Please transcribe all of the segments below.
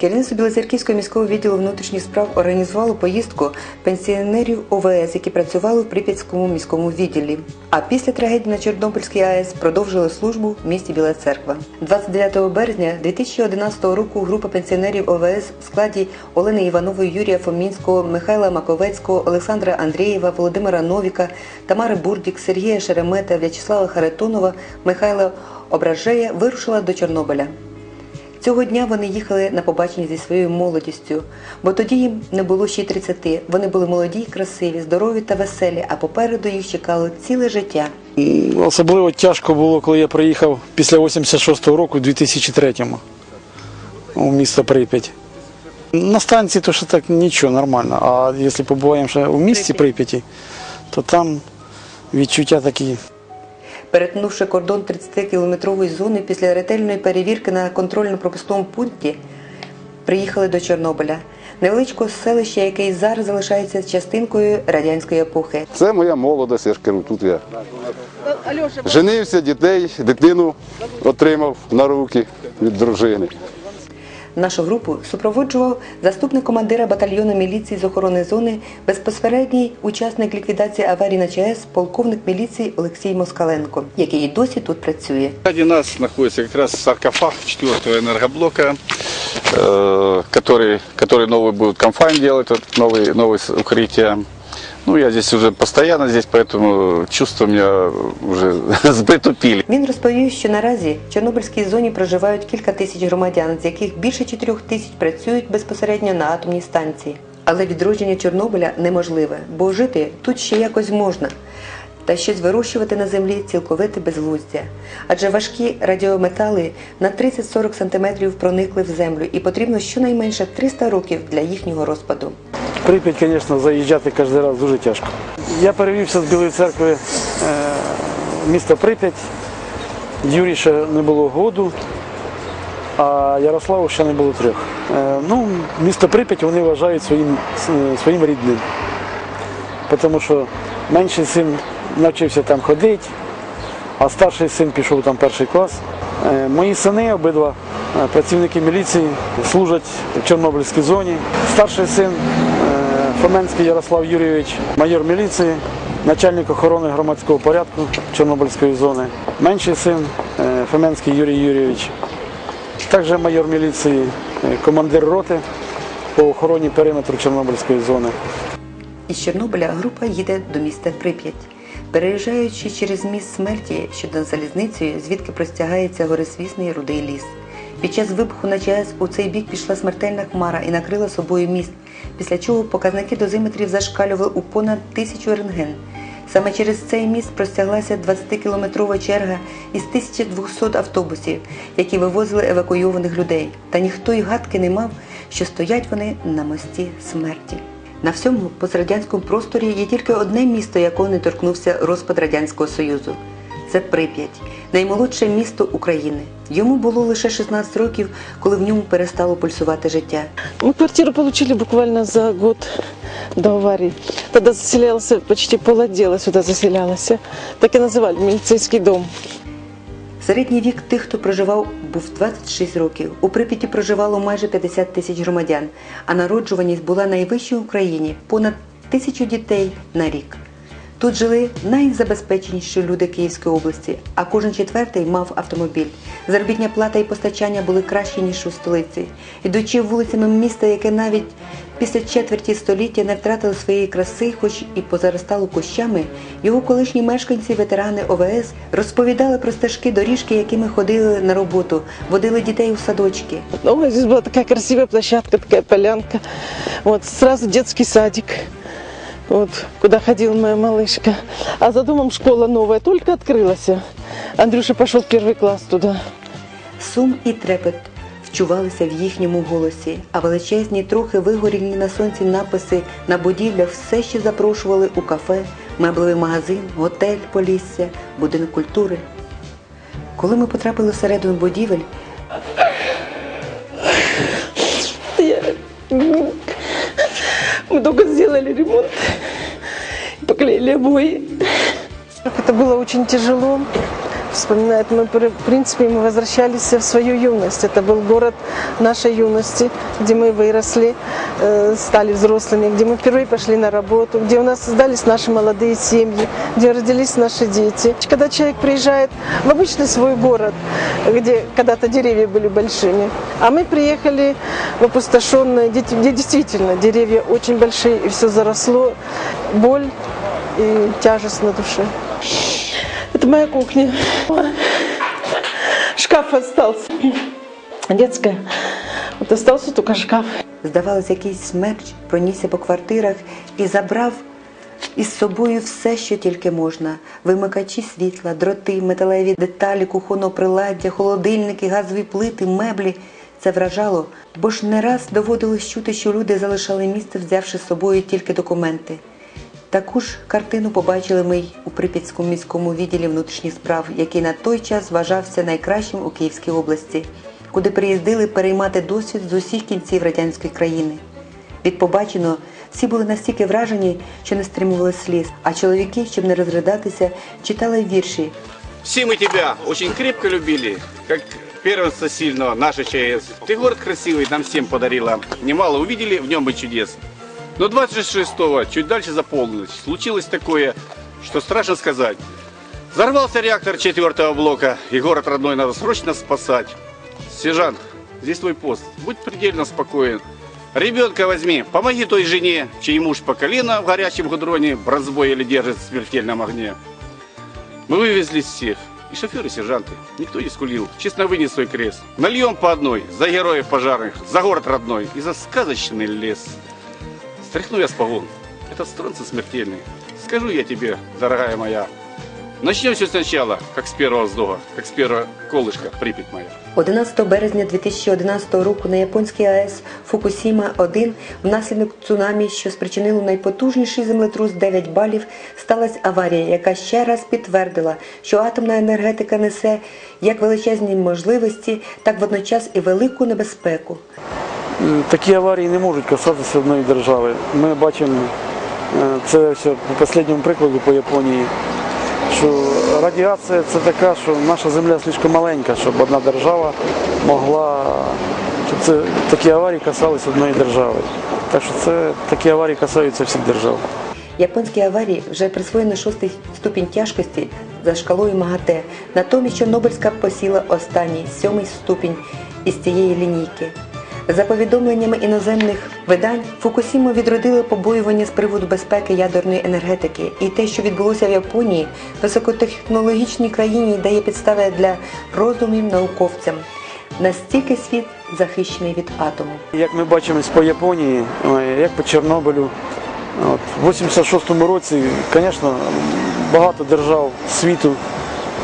Керівництво Білоцерківського міського відділу внутрішніх справ організувало поїздку пенсіонерів ОВС, які працювали в Прип'ятському міському відділі. А після трагедії на Чорнобильській АЕС продовжили службу в місті Біла Церква. 29 березня 2011 року група пенсіонерів ОВС в складі Олени Іванової, Юрія Фомінського, Михайла Маковецького, Олександра Андрієва, Володимира Новіка, Тамари Бурдік, Сергія Шеремета, В'ячеслава Харитонова, Михайла Ображея вирушила до Чорнобиля. Цього дня вони їхали на побачення зі своєю молодістю, бо тоді їм не було ще й 30. Вони були молоді, красиві, здорові та веселі, а попереду їх чекало ціле життя. Особливо тяжко було, коли я приїхав після 86-го року, у 2003-му, у місто Прип'ять. На станції то що так нічого, нормально. А якщо побуваємо ще у місті Прип'яті, то там відчуття такі. Перетнувши кордон 30-кілометрової зони після ретельної перевірки на контрольно-пропускному пункті, приїхали до Чорнобиля, невеличкого селища, яке і зараз залишається частинкою радянської епохи. Це моя молодость, я ж кажу, тут я женився, дітей, дитину отримав на руки від дружини. Нашу групу супроводжував заступник командира батальйону міліції з охорони зони, безпосередній учасник ліквідації аварії на ЧАЕС, полковник міліції Олексій Москаленко, який і досі тут працює. Сзади нас находится как раз саркофаг четвертого энергоблока, э, который, который новый будет комфайн делать, вот Ну, я здесь уже постоянно здесь, поэтому чувства у меня уже притупили. Він розповів, що наразі в Чорнобильській зоні проживають кілька тисяч громадян, з яких більше чотирьох тисяч працюють безпосередньо на атомній станції. Але відродження Чорнобиля неможливе, бо жити тут ще якось можна. Та щось вирощувати на землі цілковите безглуздя. Адже важкі радіометали на 30-40 см проникли в землю і потрібно щонайменше 300 років для їхнього розпаду. Прип'ять, звісно, заїжджати кожен раз дуже тяжко. Я перевівся з Білої церкви е, в місто Прип'ять. Юрі ще не було году, а Ярославу ще не було трьох. Е, ну, місто Прип'ять вони вважають своїм, е, своїм рідним. Тому що менший син навчився там ходити, а старший син пішов там перший клас. Е, Мої сини обидва е, працівники міліції служать в Чорнобильській зоні. Старший син е, Фоменський Ярослав Юрійович, майор міліції, начальник охорони громадського порядку Чорнобильської зони. Менший син е, Фоменський Юрій Юрійович, також майор міліції, е, командир роти по охороні периметру Чорнобильської зони. Із Чорнобиля група їде до міста Прип'ять. Переїжджаючи через міст смерті, що над залізницею, звідки простягається горисвісний рудий ліс. Під час вибуху на ЧАЕС у цей бік пішла смертельна хмара і накрила собою міст, після чого показники дозиметрів зашкалювали у понад тисячу рентген. Саме через цей міст простяглася 20-кілометрова черга із 1200 автобусів, які вивозили евакуйованих людей. Та ніхто й гадки не мав, що стоять вони на мості смерті. На всьому пострадянському просторі є тільки одне місто, якого не торкнувся розпад Радянського Союзу. Це Прип'ять, наймолодше місто України. Йому було лише 16 років, коли в ньому перестало пульсувати життя. Мы квартиру получили буквально за год до аварии. Тогда заселялось почти полотдела сюда заселялось. Так и называли милицейский дом. Середній вік тих, хто проживав, був 26 років. У Прип'яті проживало майже 50 тисяч громадян, а народжуваність була найвищою в Україні понад тисячу дітей на рік. Тут жили найзабезпеченіші люди Київської області, а кожен четвертий мав автомобіль. Заробітня плата і постачання були кращі, ніж у столиці. Ідучи вулицями міста, яке навіть після четверті століття не втратило своєї краси, хоч і позаростало кущами, його колишні мешканці, ветерани ОВС, розповідали про стежки доріжки, якими ходили на роботу, водили дітей у садочки. Ой, здесь была такая красивая площадка, такая полянка. Вот сразу детский садик Вот, куда ходила моя малышка. А за домом школа новая, только открылась. Андрюша пошел в первый класс туда. Сум і трепет вчувалися в їхньому голосі, а величезні, трохи вигорілі на сонці написи на будівлях все ще запрошували у кафе, меблевий магазин, готель Полісся, будинок культури. Коли ми потрапили всередину будівель, Я... Мы только сделали ремонт, поклеили обои. Это было очень тяжело. Вспоминает, мы, в принципе, мы возвращались в свою юность. Это был город нашей юности, где мы выросли, э, стали взрослыми, где мы впервые пошли на работу, где у нас создались наши молодые семьи, где родились наши дети. Когда человек приезжает в обычный свой город, где когда-то деревья были большими, а мы приехали в опустошенное, где действительно деревья очень большие и все заросло, боль и тяжесть на душе. Это моя кухня. Шкаф остался. Детская. Вот остался только шкаф. Здавалось, якийсь смерч пронісся по квартирах і забрав із собою все, що тільки можна: вимикачі світла, дроти, металеві деталі, кухонного приладдя, холодильники, газові плити, меблі. Це вражало, бо ж не раз доводилось чути, що люди залишали місце, взявши з собою тільки документи. Таку ж картину побачили ми й у Прип'ятському міському відділі внутрішніх справ, який на той час вважався найкращим у Київській області, куди приїздили переймати досвід з усіх кінців радянської країни. Від побаченого всі були настільки вражені, що не стримували сліз, а чоловіки, щоб не розридатися, читали вірші, Все мы тебя очень крепко любили, как первенство сильного, наша ЧАЭС. Ты город красивый, нам всем подарила. Немало увидели в нем и чудес. Но 26-го, чуть дальше за полночь, случилось такое, что страшно сказать. Взорвался реактор четвертого блока, и город родной надо срочно спасать. Сержант, здесь твой пост, будь предельно спокоен. Ребенка возьми, помоги той жене, чей муж по колено в горячем гудроне в или держит в смертельном огне. Мы вывезли всех. И шоферы, и сержанты. Никто не скулил. Честно вынес свой крест. Нальем по одной. За героев пожарных. За город родной. И за сказочный лес. Стряхну я с погон. Этот стронцы смертельный. Скажу я тебе, дорогая моя. Начнем все сначала, как с первого вздоха, как с первого колышка, Припять моя. 11 березня 2011 року на японській АЕС Фукусіма-1 внаслідок цунамі, що спричинило найпотужніший землетрус 9 балів, сталася аварія, яка ще раз підтвердила, що атомна енергетика несе як величезні можливості, так водночас і велику небезпеку. М, Такі аварії не можуть касатися одної держави. Ми бачимо е, це все по останньому прикладу по Японії, що радіація це така, що наша земля слишком маленька, щоб одна держава могла, щоб це, такі аварії касались одної держави. Так що це такі аварії касаються всіх держав. Японській аварії вже присвоєно шостий ступінь тяжкості за шкалою МАГАТЕ. Натомість Чорнобильська посіла останній сьомий ступінь із цієї лінійки. За повідомленнями іноземних видань, Фукусіму відродили побоювання з приводу безпеки ядерної енергетики, і те, що відбулося в Японії, високотехнологічній країні дає підстави для роздумів науковцям. Настільки світ захищений від атому. Як ми бачимо по Японії, е, як по Чорнобилю, от, в 86-му році, звісно, багато держав світу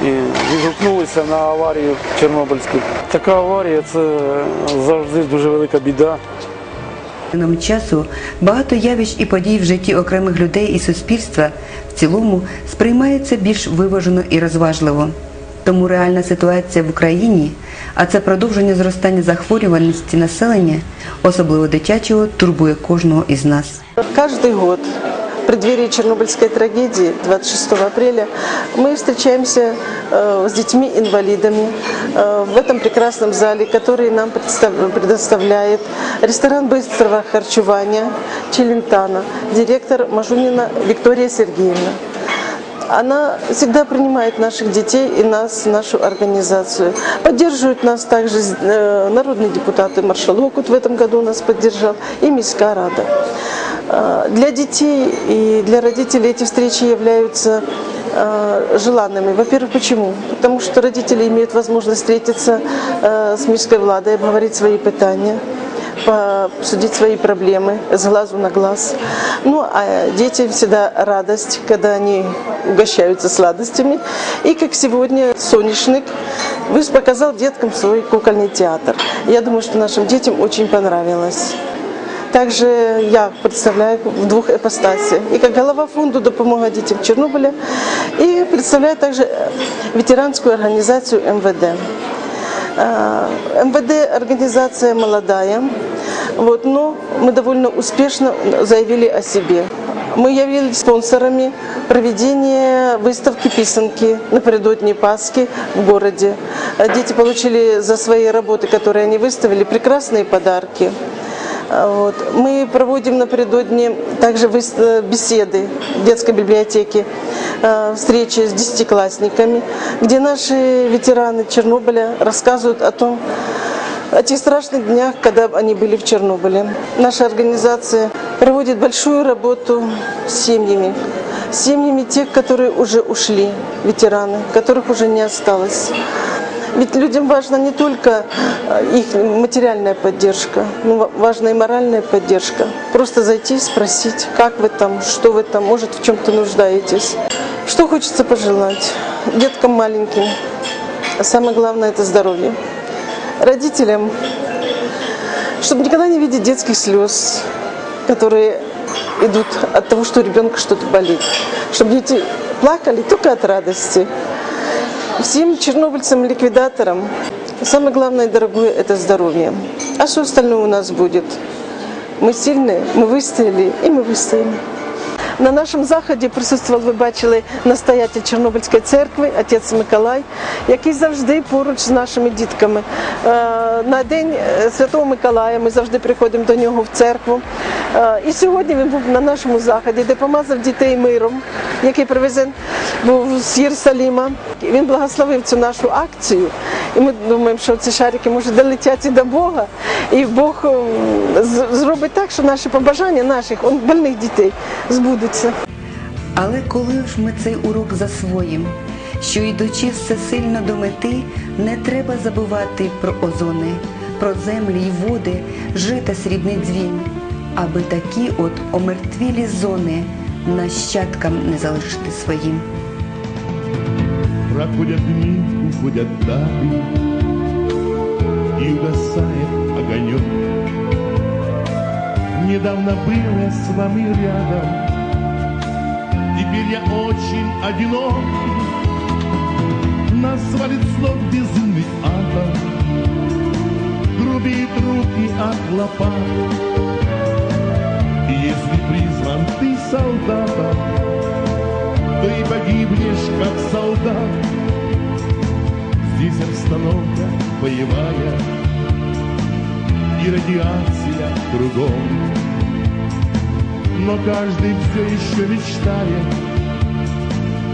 і відгукнулися на аварію Чорнобильську. Така аварія це завжди дуже велика біда. Нам часу багато явищ і подій в житті окремих людей і суспільства в цілому сприймається більш виважено і розважливо. Тому реальна ситуація в Україні, а це продовження зростання захворюваності населення, особливо дитячого, турбує кожного із нас. Каждый год преддверии Чернобыльской трагедии 26 апреля мы встречаемся э, с детьми-инвалидами э, в этом прекрасном зале, который нам предоставляет ресторан быстрого харчевания Челентана, директор Мажунина Виктория Сергеевна. Она всегда принимает наших детей и нас, нашу организацию. Поддерживают нас также э, народный депутат и маршал Окут в этом году нас поддержал, и Миська Рада. Э, Для детей и для родителей эти встречи являются э, желанными. Во-первых, почему? Потому что родители имеют возможность встретиться э, с мирской владой, обговорить свои питания обсудить свои проблемы с глазу на глаз. Ну, а детям всегда радость, когда они угощаются сладостями. И как сегодня Сонечник Выс показал деткам свой кукольный театр. Я думаю, что нашим детям очень понравилось. Также я представляю в двух ипостасях. И как голова фонду допомога дітям Чорнобиля, и представляю также ветеранскую организацию МВД. Э, МВД организация молодая, вот, но мы довольно успешно заявили о себе. Мы явились спонсорами проведение выставки писанки напередодни Пасхи в городе. Э, Дети получили за свои работы, которые они выставили, прекрасные подарки. А, Вот. Мы проводим напередодни также э, беседы в детской библиотеке, э, встречи с десятиклассниками, где наши ветераны Чернобыля рассказывают о том, о тех страшных днях, когда они были в Чернобыле. Наша организация проводит большую работу с семьями, с семьями тех, которые уже ушли, ветераны, которых уже не осталось. Ведь людям важна не только э, их материальная поддержка, но ва- важна и моральная поддержка. Просто зайти, спросить, как вы там, что вы там, может, в чем-то нуждаетесь. Что хочется пожелать деткам маленьким? А Самое главное – это здоровье. Родителям, чтобы никогда не видеть детских слез, которые идут от того, что у ребенка что-то болит. Чтобы дети плакали только от радости. Всем чернобыльцам, ликвидаторам самое главное и дорогое – это здоровье. А все остальное у нас будет. Мы сильные, мы выстояли і ми вистоїмо. На нашому заході присутствував, ви бачили, настоятель Чорнобильської церкви, отець Миколай, який завжди поруч з нашими дітками. Е, На день е, Святого Миколая ми завжди приходимо до нього в церкву. Е, І сьогодні він був на нашому заході, де помазав дітей миром, який привезен був з Єрусаліма. Він благословив цю нашу акцію. І ми думаємо, що ці шарики може долетять і до Бога. І Бог зробить так, що наші побажання наших он, больних дітей збудуться. Але коли ж ми цей урок засвоїм, що йдучи все сильно до мети, не треба забувати про озони, про землі й води, жита срібний дзвін, аби такі от омертвілі зони нащадкам не залишити своїм. Проходят дни, уходят даты И угасает огонек Недавно был я с вами рядом Теперь я очень одинок Нас свалит слов безумный атом Грубеют руки от лопат И если призван ты солдатом то и погибнешь, как солдат. Здесь обстановка боевая и радиация кругом. Но каждый все еще мечтает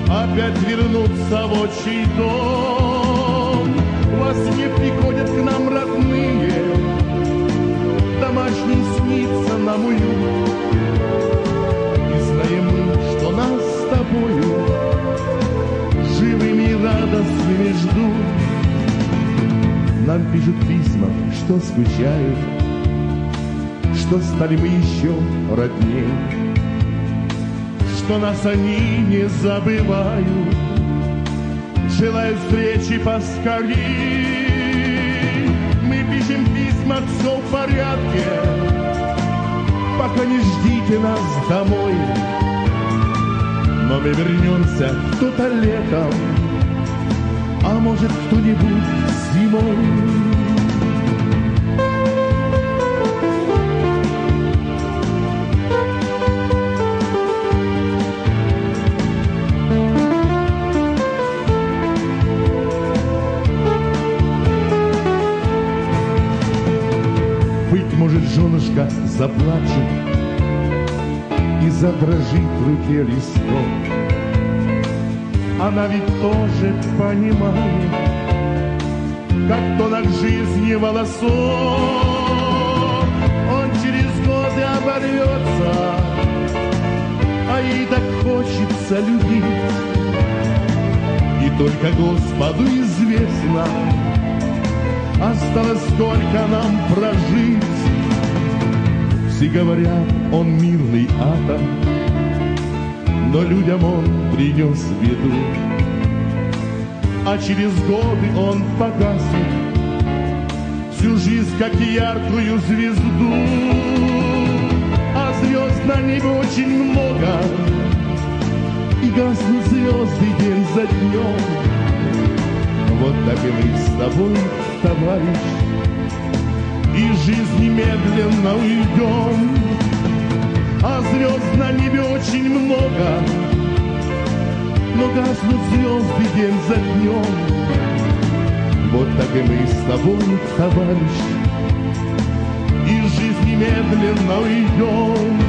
опять вернуться в отчий дом. Во сне приходят к нам родные, домашний снится нам уют. И знаем мы, что нас с тобою живыми и радостными ждут. Нам пишут письма, что скучают, что стали мы еще родней, что нас они не забывают, желают встречи поскорей. Мы пишем письма, все в порядке, пока не ждите нас домой. Но мы вернемся кто-то летом, а может кто-нибудь зимой. Женушка заплачет и задрожит в руке листок. Она ведь тоже понимает, как тонок жизни волосок. Он через годы оборвется, а ей так хочется любить. И только Господу известно, осталось сколько нам прожить. Все говорят, он мирный атом, но людям он принес беду. А через годы он погасит всю жизнь, как яркую звезду. А звезд на небе очень много, и гаснут звезды день за днем. Вот так и мы с тобой, товарищ, из жизни медленно уйдем. А звезд на небе очень много, но гаснут звезды день за днем. Вот так и мы с тобой, товарищ, из жизни медленно уйдем.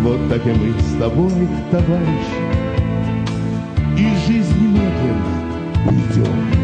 Вот так и мы с тобой, товарищ, из жизни медленно уйдем.